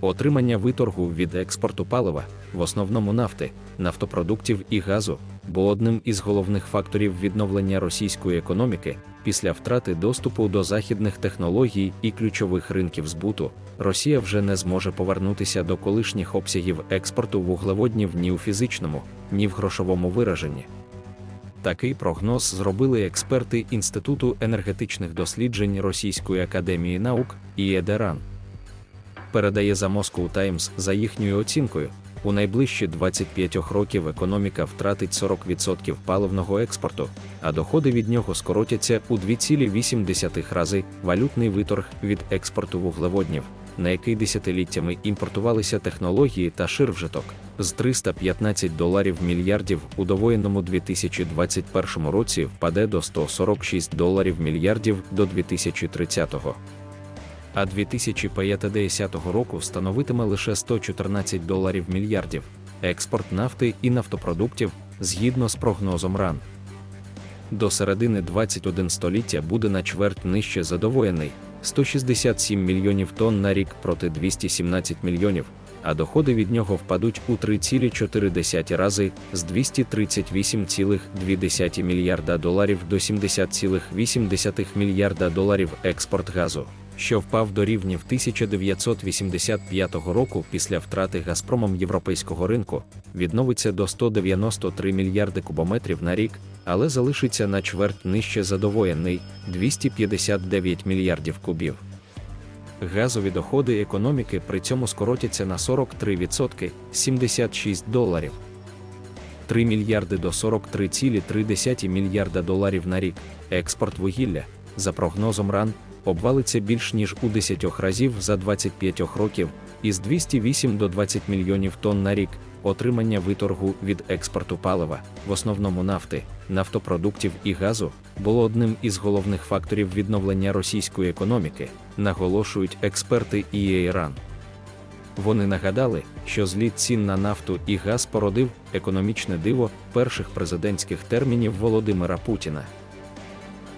Отримання виторгу від експорту палива, в основному нафти, нафтопродуктів і газу, було одним із головних факторів відновлення російської економіки після втрати доступу до західних технологій і ключових ринків збуту. Росія вже не зможе повернутися до колишніх обсягів експорту вуглеводнів ні у фізичному, ні в грошовому вираженні. Такий прогноз зробили експерти Інституту енергетичних досліджень Російської академії наук ІЕДЕРАН. Передає за Moscow Times за їхньою оцінкою, у найближчі 25 років економіка втратить 40% паливного експорту, а доходи від нього скоротяться у 2,8 рази валютний виторг від експорту вуглеводнів, на який десятиліттями імпортувалися технології та ширвжиток, з 315 доларів мільярдів у довоєнному 2021 році впаде до 146 доларів мільярдів до 2030-го а 2050 року становитиме лише 114 доларів мільярдів експорт нафти і нафтопродуктів згідно з прогнозом РАН. До середини 21 століття буде на чверть нижче задовоєний 167 мільйонів тонн на рік проти 217 мільйонів, а доходи від нього впадуть у 3,4 рази з 238,2 мільярда доларів до 70,8 мільярда доларів експорт газу що впав до рівнів 1985 року після втрати Газпромом європейського ринку, відновиться до 193 мільярди кубометрів на рік, але залишиться на чверть нижче задовоєний 259 мільярдів кубів. Газові доходи економіки при цьому скоротяться на 43% 76 доларів. 3 мільярди до 43,3 мільярда доларів на рік. Експорт вугілля, за прогнозом РАН, обвалиться більш ніж у 10 разів за 25 років, із 208 до 20 мільйонів тонн на рік, отримання виторгу від експорту палива, в основному нафти, нафтопродуктів і газу, було одним із головних факторів відновлення російської економіки, наголошують експерти ІЕРАН. Вони нагадали, що зліт цін на нафту і газ породив економічне диво перших президентських термінів Володимира Путіна.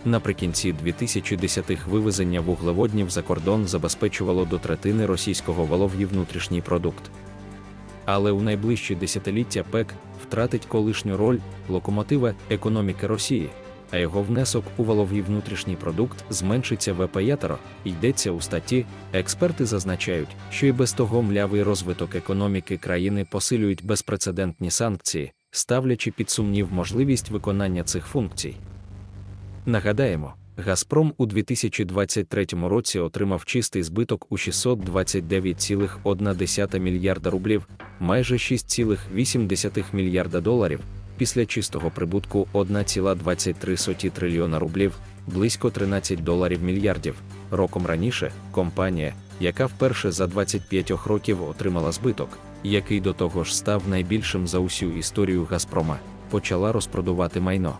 Наприкінці 2010-х вивезення вуглеводнів за кордон забезпечувало до третини російського валов'ї внутрішній продукт. Але у найближчі десятиліття ПЕК втратить колишню роль локомотива економіки Росії, а його внесок у валовий внутрішній продукт зменшиться в п'ятеро, йдеться у статті. Експерти зазначають, що і без того млявий розвиток економіки країни посилюють безпрецедентні санкції, ставлячи під сумнів можливість виконання цих функцій. Нагадаємо, Газпром у 2023 році отримав чистий збиток у 629,1 мільярда рублів, майже 6,8 мільярда доларів, після чистого прибутку 1,23 трильйона рублів, близько 13 доларів мільярдів. Роком раніше компанія, яка вперше за 25 років отримала збиток, який до того ж став найбільшим за усю історію Газпрома, почала розпродувати майно.